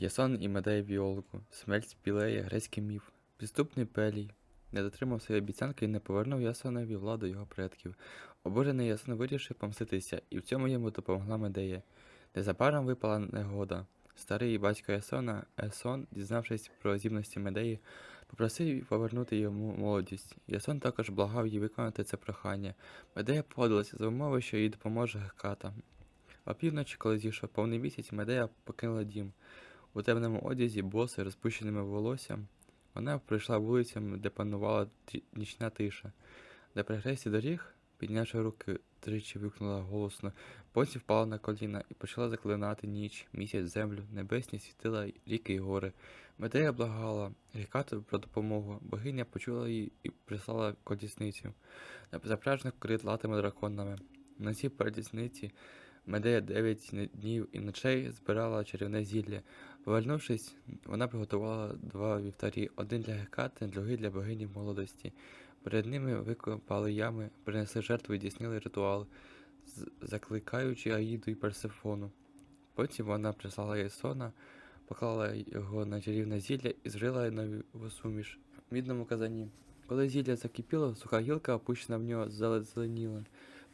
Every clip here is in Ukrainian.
Ясон і Медея Віолку, смерть Пілея, грецький міф. Підступний Пелій не дотримав своєї обіцянки і не повернув Ясонові владу його предків. Обурений Ясон вирішив помститися, і в цьому йому допомогла Медея. Незабаром випала негода. Старий батько Ясона, Есон, дізнавшись про здібності Медеї, попросив повернути йому молодість. Ясон також благав її виконати це прохання. Медея погодилася за умови, що їй допоможе Геката. Опівночі, коли зійшов повний місяць, Медея покинула дім. У темному одязі, боси, розпущеними волоссям, вона пройшла вулицями, де панувала нічна тиша. На перехресті доріг, піднявши руки, тричі викнула голосно, потім впала на коліна і почала заклинати ніч, місяць, землю, небесні світила ріки й гори. Медея благала Гекату про допомогу. Богиня почула її і прислала колісницю, запряжену крилатими драконами. На цій колісниці Медея дев'ять днів і ночей збирала чарівне зілля. Повернувшись, вона приготувала два вівтарі, один для Гекати, другий для богині молодості. Перед ними викопали ями, принесли жертву і здійснили ритуал, закликаючи Аїду і Персифону. Потім вона прислала Ясона, поклала його на чарівне зілля і зрила нову суміш в мідному казані. Коли зілля закипіло, суха гілка, опущена в нього, зеленіла,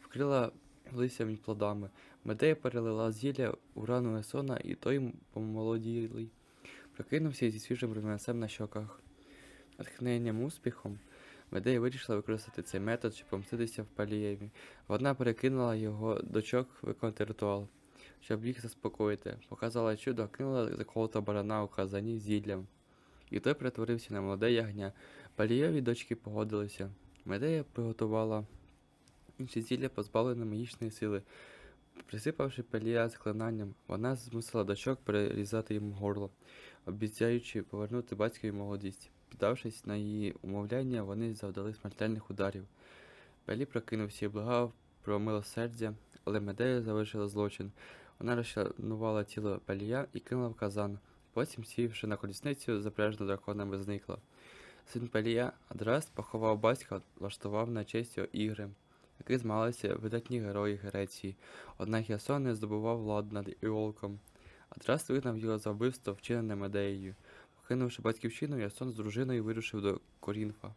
вкрила листям і плодами. Медея перелила зілля у рану Есона, і той помолоділий. Прокинувся зі свіжим рум'янцем на щоках. Натхненням успіхом, Медея вирішила використати цей метод, щоб помститися в Палієві. Вона перекинула його дочок виконати ритуал, щоб їх заспокоїти. Показала чудо, кинула заколотого барана у казані зіллям. І той перетворився на молоде ягня. Палієві дочки погодилися. Медея приготувала інші зілля, позбавлене магічної сили. Присипавши Пелія заклинанням, вона змусила дочок перерізати йому горло, обіцяючи повернути батькові молодість. Піддавшись на її умовляння, вони завдали смертельних ударів. Пелі прокинувся і благав про милосердя, але Медея завершила злочин. Вона розчленувала тіло Пелія і кинула в казан. Потім, сівши на колісницю, запряжену драконами, зникла. Син Пелія, Адраст, поховав батька, влаштував на честь його ігри, які змагалися видатні герої Греції. Однак Ясон не здобував владу над Іолком. а Трас вигнав його за вбивство, вчинене Медеєю. Покинувши батьківщину, Ясон з дружиною вирушив до Корінфа.